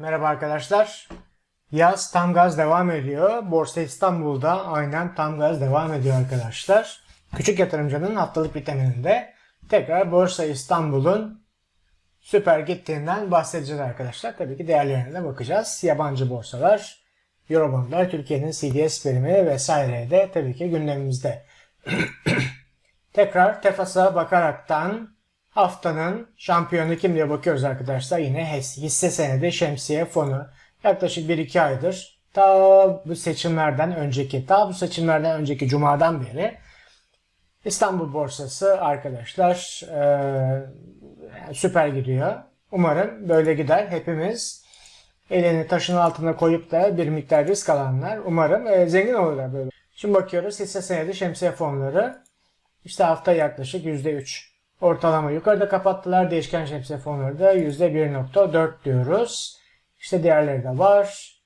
Merhaba arkadaşlar. Yaz tam gaz devam ediyor. Borsa İstanbul'da aynen tam gaz devam ediyor arkadaşlar. Küçük yatırımcının haftalık vitamininde tekrar Borsa İstanbul'un süper gittiğinden bahsedeceğiz arkadaşlar. Tabii ki değerlerine de bakacağız. Yabancı borsalar, Eurobondlar, Türkiye'nin CDS birimi vesaire de tabii ki gündemimizde. Tekrar Tefas'a bakaraktan haftanın şampiyonu kim diye bakıyoruz arkadaşlar. Yine hisse senedi şemsiye fonu. Yaklaşık 1-2 aydır ta bu seçimlerden önceki, ta bu seçimlerden önceki cumadan beri İstanbul borsası arkadaşlar eee, süper gidiyor. Umarım böyle gider. Hepimiz elini taşın altına koyup da bir miktar risk alanlar umarım eee, zengin olurlar böyle. Şimdi bakıyoruz hisse senedi şemsiye fonları işte hafta yaklaşık %3 ortalama yukarıda kapattılar. Değişken şemsiye fonları da %1.4 diyoruz. İşte diğerleri de var.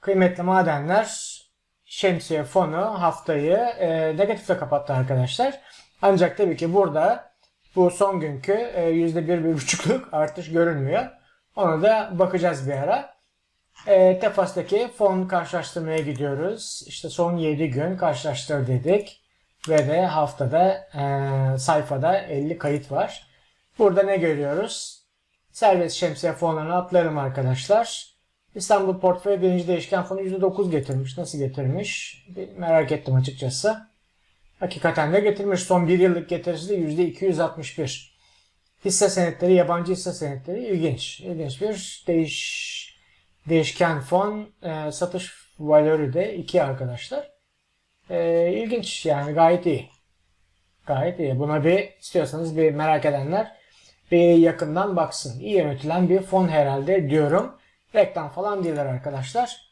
Kıymetli madenler şemsiye fonu haftayı e, negatifle kapattı arkadaşlar. Ancak tabii ki burada bu son günkü e, %1-1.5'luk artış görünmüyor. Ona da bakacağız bir ara. E, Tefas'taki fon karşılaştırmaya gidiyoruz. İşte son 7 gün karşılaştır dedik. Ve de haftada e, sayfada 50 kayıt var. Burada ne görüyoruz? Serbest şemsiye fonlarını atlarım arkadaşlar. İstanbul Portföy birinci değişken fonu %9 getirmiş. Nasıl getirmiş? Bir merak ettim açıkçası. Hakikaten de getirmiş. Son bir yıllık getirisi de %261. Hisse senetleri, yabancı hisse senetleri ilginç. İlginç bir değiş, değişken fon. E, satış valörü de 2 arkadaşlar. E, ilginç yani gayet iyi. Gayet iyi. Buna bir istiyorsanız bir merak edenler bir yakından baksın. İyi yönetilen bir fon herhalde diyorum. Reklam falan değiller arkadaşlar.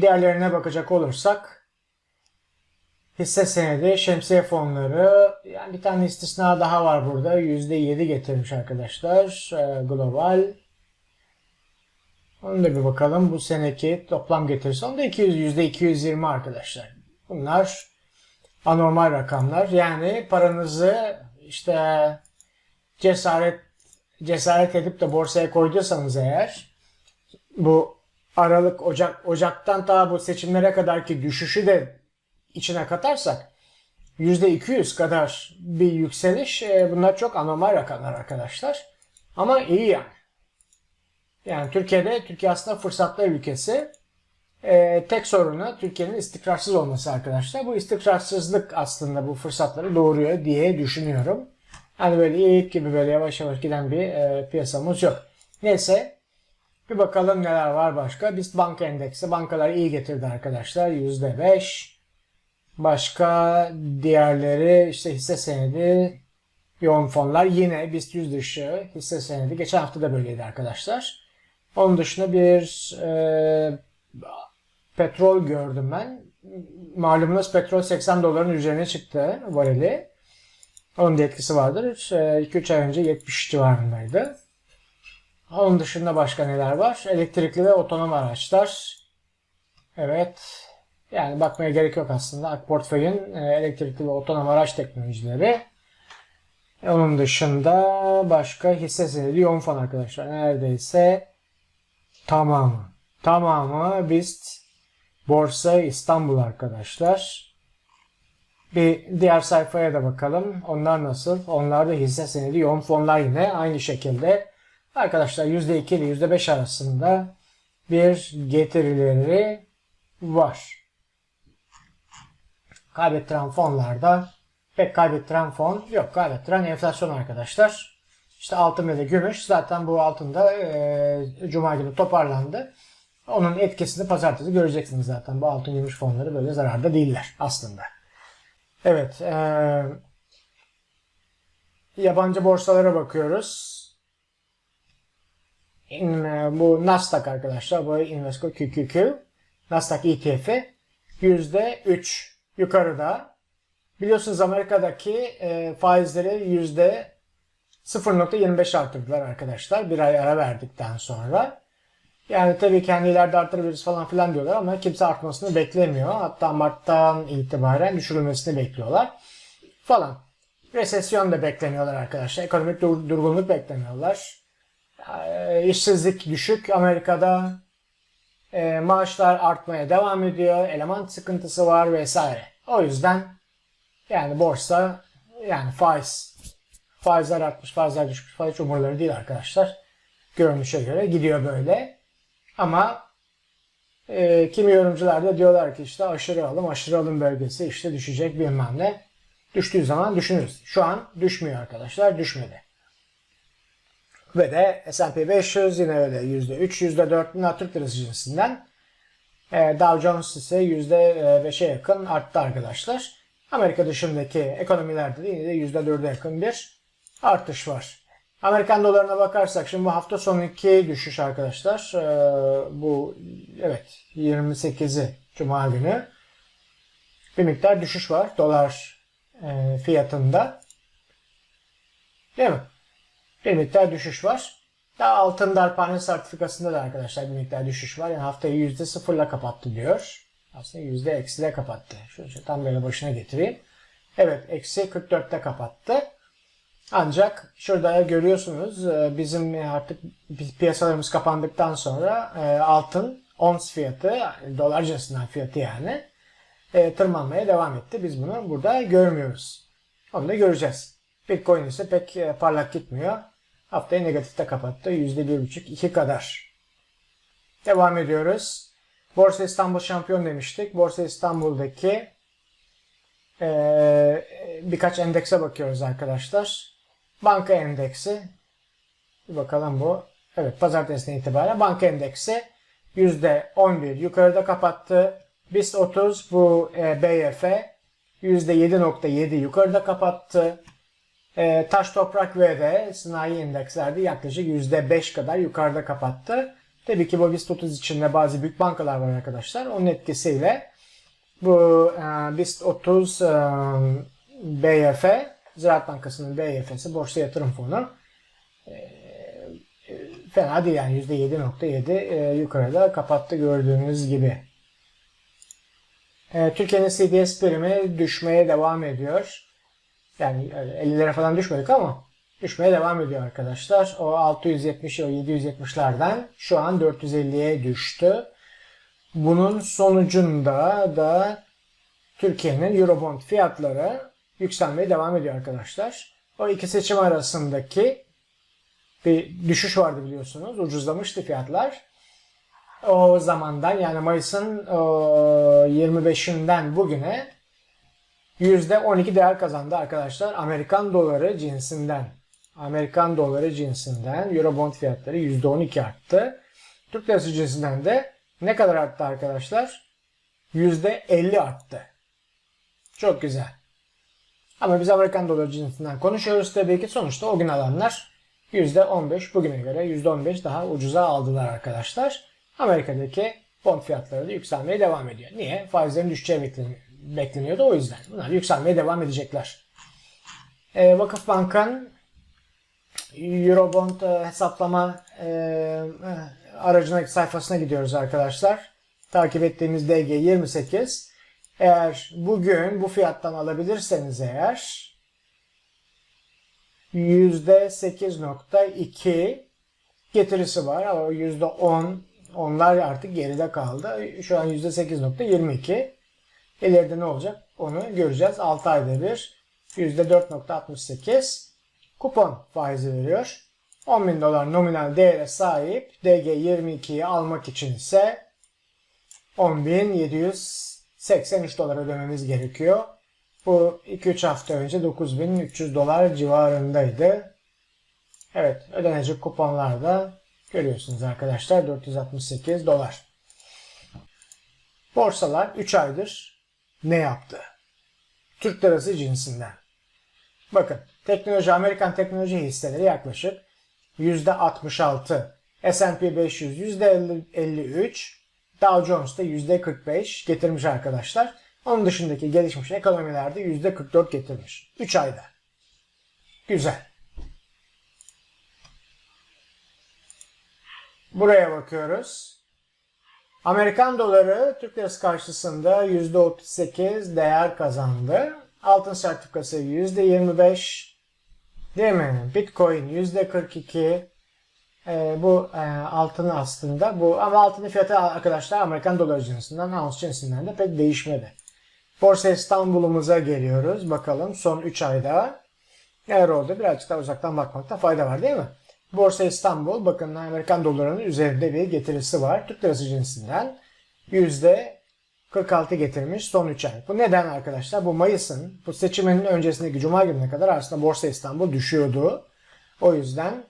Diğerlerine bakacak olursak hisse senedi, şemsiye fonları yani bir tane istisna daha var burada. %7 getirmiş arkadaşlar. Ee, global. Onu da bir bakalım. Bu seneki toplam getirisi. Onu da 200, %220 arkadaşlar. Bunlar anormal rakamlar. Yani paranızı işte cesaret cesaret edip de borsaya koyduysanız eğer bu Aralık, Ocak, Ocak'tan ta bu seçimlere kadarki düşüşü de içine katarsak %200 kadar bir yükseliş e, bunlar çok anormal rakamlar arkadaşlar. Ama iyi yani. Yani Türkiye'de, Türkiye aslında fırsatlar ülkesi. E, tek sorunu Türkiye'nin istikrarsız olması arkadaşlar. Bu istikrarsızlık aslında bu fırsatları doğuruyor diye düşünüyorum. Hani böyle ilk gibi böyle yavaş yavaş giden bir e, piyasamız yok. Neyse bir bakalım neler var başka. BIST banka endeksi bankalar iyi getirdi arkadaşlar. %5. Başka diğerleri işte hisse senedi yoğun fonlar yine BIST 100 dışı hisse senedi. Geçen hafta da böyleydi arkadaşlar. Onun dışında bir e, petrol gördüm ben. Malumunuz petrol 80 doların üzerine çıktı varili. Onun da etkisi vardır. 2-3 ay önce 70 civarındaydı. Onun dışında başka neler var? Elektrikli ve otonom araçlar. Evet. Yani bakmaya gerek yok aslında. Akportföy'ün e, elektrikli ve otonom araç teknolojileri. Onun dışında başka hisse senedi yoğun fon arkadaşlar. Neredeyse tamamı. Tamamı BIST Borsa İstanbul arkadaşlar. Bir diğer sayfaya da bakalım. Onlar nasıl? Onlar da hisse senedi yoğun fonlar yine aynı şekilde. Arkadaşlar %2 ile %5 arasında bir getirileri var. Kaybettiren fonlarda pek kaybettiren fon yok. Kaybettiren enflasyon arkadaşlar. İşte altın ve de gümüş. Zaten bu altında e, Cuma günü toparlandı. Onun etkisini pazartesi göreceksiniz zaten. Bu altın gümüş fonları böyle zararda değiller aslında. Evet. E, yabancı borsalara bakıyoruz. In, e, bu Nasdaq arkadaşlar. Bu Invesco QQQ. Nasdaq ETF'i %3 yukarıda. Biliyorsunuz Amerika'daki e, faizleri yüzde 0.25 arttırdılar arkadaşlar. Bir ay ara verdikten sonra. Yani tabii kendileri arttırabiliriz falan filan diyorlar ama kimse artmasını beklemiyor. Hatta Mart'tan itibaren düşürülmesini bekliyorlar falan. Resesyon da beklemiyorlar arkadaşlar. Ekonomik dur- durgunluk beklemiyorlar. e, işsizlik düşük Amerika'da. E, maaşlar artmaya devam ediyor. Eleman sıkıntısı var vesaire. O yüzden yani borsa yani faiz faizler artmış, faizler düşmüş, faiz umurları değil arkadaşlar. Görünüşe göre gidiyor böyle. Ama e, kimi yorumcular da diyorlar ki işte aşırı alım, aşırı alım bölgesi işte düşecek bilmem ne. Düştüğü zaman düşünürüz. Şu an düşmüyor arkadaşlar, düşmedi. Ve de S&P 500 yine öyle %3, %4 bunlar Türk lirası cinsinden. E, Dow Jones ise %5'e yakın arttı arkadaşlar. Amerika dışındaki ekonomilerde de yine de %4'e yakın bir artış var. Amerikan dolarına bakarsak şimdi bu hafta sonunki düşüş arkadaşlar. E, bu evet 28'i Cuma günü bir miktar düşüş var dolar e, fiyatında. Değil mi? bir miktar düşüş var. Daha altın darphane sertifikasında da arkadaşlar bir miktar düşüş var. Yani haftayı yüzde sıfırla kapattı diyor. Aslında yüzde eksiyle kapattı. Şöyle tam böyle başına getireyim. Evet eksi 44'te kapattı. Ancak şurada görüyorsunuz e, bizim artık piyasalarımız kapandıktan sonra e, altın ons fiyatı dolar cinsinden fiyatı yani e, tırmanmaya devam etti. Biz bunu burada görmüyoruz. Onu da göreceğiz. Bitcoin ise pek parlak gitmiyor. Haftayı negatifte kapattı. %1,5-2 kadar. Devam ediyoruz. Borsa İstanbul şampiyon demiştik. Borsa İstanbul'daki birkaç endekse bakıyoruz arkadaşlar. Banka endeksi. Bir bakalım bu. Evet pazartesinden itibaren banka endeksi %11 yukarıda kapattı. BIST 30 bu e, BYF %7.7 yukarıda kapattı. E, taş toprak ve de sanayi endekslerde yaklaşık %5 kadar yukarıda kapattı. Tabii ki bu BIST 30 içinde bazı büyük bankalar var arkadaşlar. Onun etkisiyle bu e, BIST 30 e, BYF, Ziraat Bankası'nın BYF'si, Borsa Yatırım Fonu e, fena değil yani %7.7 e, yukarıda kapattı gördüğünüz gibi. E, Türkiye'nin CDS primi düşmeye devam ediyor. Yani 50'lere falan düşmedik ama düşmeye devam ediyor arkadaşlar. O 670 o 770'lerden şu an 450'ye düştü. Bunun sonucunda da Türkiye'nin Eurobond fiyatları yükselmeye devam ediyor arkadaşlar. O iki seçim arasındaki bir düşüş vardı biliyorsunuz. Ucuzlamıştı fiyatlar. O zamandan yani Mayıs'ın 25'inden bugüne %12 değer kazandı arkadaşlar. Amerikan doları cinsinden. Amerikan doları cinsinden Eurobond fiyatları %12 arttı. Türk lirası cinsinden de ne kadar arttı arkadaşlar? %50 arttı. Çok güzel. Ama biz Amerikan doları cinsinden konuşuyoruz tabii ki. Sonuçta o gün alanlar %15 bugüne göre %15 daha ucuza aldılar arkadaşlar. Amerika'daki bond fiyatları da yükselmeye devam ediyor. Niye? Faizlerin düşeceği bekleniyor bekleniyordu o yüzden. Bunlar yükselmeye devam edecekler. E, Vakıfbank'ın Eurobond e, hesaplama e, e aracına sayfasına gidiyoruz arkadaşlar. Takip ettiğimiz DG 28. Eğer bugün bu fiyattan alabilirseniz eğer %8.2 getirisi var. Ama %10 onlar artık geride kaldı. Şu an %8.22. İleride ne olacak onu göreceğiz. 6 ayda bir %4.68 kupon faizi veriyor. 10 bin dolar nominal değere sahip DG22'yi almak için ise 10.783 dolar ödememiz gerekiyor. Bu 2-3 hafta önce 9.300 dolar civarındaydı. Evet ödenecek kuponlarda görüyorsunuz arkadaşlar 468 dolar. Borsalar 3 aydır ne yaptı? Türk lirası cinsinden. Bakın teknoloji Amerikan teknoloji hisseleri yaklaşık %66. S&P 500 %53. Dow Jones da %45 getirmiş arkadaşlar. Onun dışındaki gelişmiş ekonomilerde %44 getirmiş. 3 ayda. Güzel. Buraya bakıyoruz. Amerikan doları Türk lirası karşısında %38 değer kazandı. Altın sertifikası %25 değil mi? Bitcoin %42 e, bu e, altının aslında bu ama altının fiyatı arkadaşlar Amerikan doları cinsinden, ounce cinsinden de pek değişmedi. Borsa İstanbul'umuza geliyoruz. Bakalım son 3 ayda neler oldu? Birazcık daha uzaktan bakmakta fayda var değil mi? Borsa İstanbul bakın Amerikan dolarının üzerinde bir getirisi var. Türk lirası cinsinden %46 getirmiş son 3 ay. Bu neden arkadaşlar? Bu Mayıs'ın bu seçimin öncesindeki Cuma gününe kadar aslında Borsa İstanbul düşüyordu. O yüzden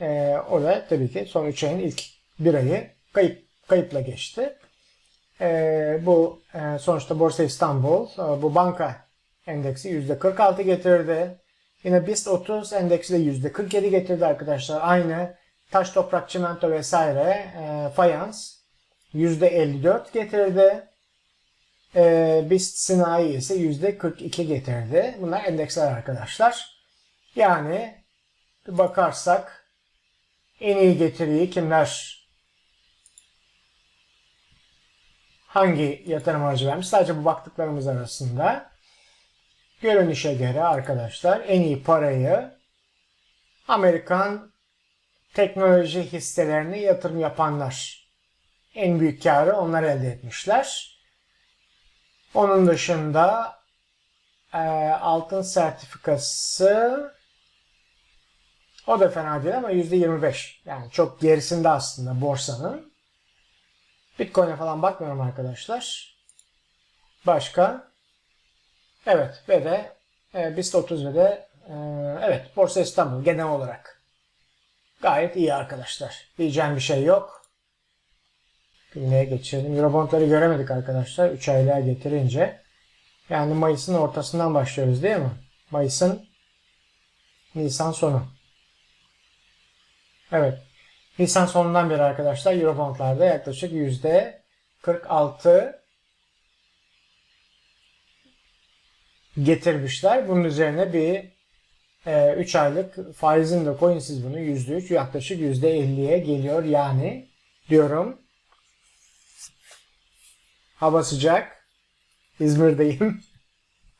e, o da tabii ki son 3 ayın ilk bir ayı kayıp kayıpla geçti. E, bu e, sonuçta Borsa İstanbul e, bu banka endeksi %46 getirdi. Yine BIST 30 endeksi de %47 getirdi arkadaşlar. Aynı taş, toprak, çimento vesaire e, fayans %54 getirdi. E, BIST sanayi ise %42 getirdi. Bunlar endeksler arkadaşlar. Yani bakarsak en iyi getiriyi kimler hangi yatırım aracı vermiş? Sadece bu baktıklarımız arasında görünüşe göre arkadaşlar en iyi parayı Amerikan teknoloji hisselerine yatırım yapanlar en büyük karı onlar elde etmişler. Onun dışında e, altın sertifikası o da fena değil ama %25. Yani çok gerisinde aslında borsanın. Bitcoin'e falan bakmıyorum arkadaşlar. Başka? Evet ve de e, BIST 30 ve de e, evet Borsa İstanbul genel olarak. Gayet iyi arkadaşlar. Diyeceğim bir şey yok. Günlüğe geçelim. Eurobondları göremedik arkadaşlar. 3 aylığa getirince. Yani Mayıs'ın ortasından başlıyoruz değil mi? Mayıs'ın Nisan sonu. Evet. Nisan sonundan beri arkadaşlar Eurobondlarda yaklaşık %46 getirmişler. Bunun üzerine bir 3 aylık faizin de koyun siz bunu %3 yaklaşık %50'ye geliyor yani diyorum. Hava sıcak. İzmir'deyim.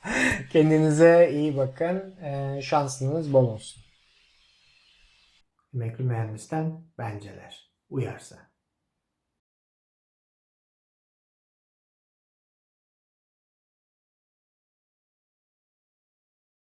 Kendinize iyi bakın. Ee, şansınız bol olsun. Emekli mühendisten benceler. Uyarsa.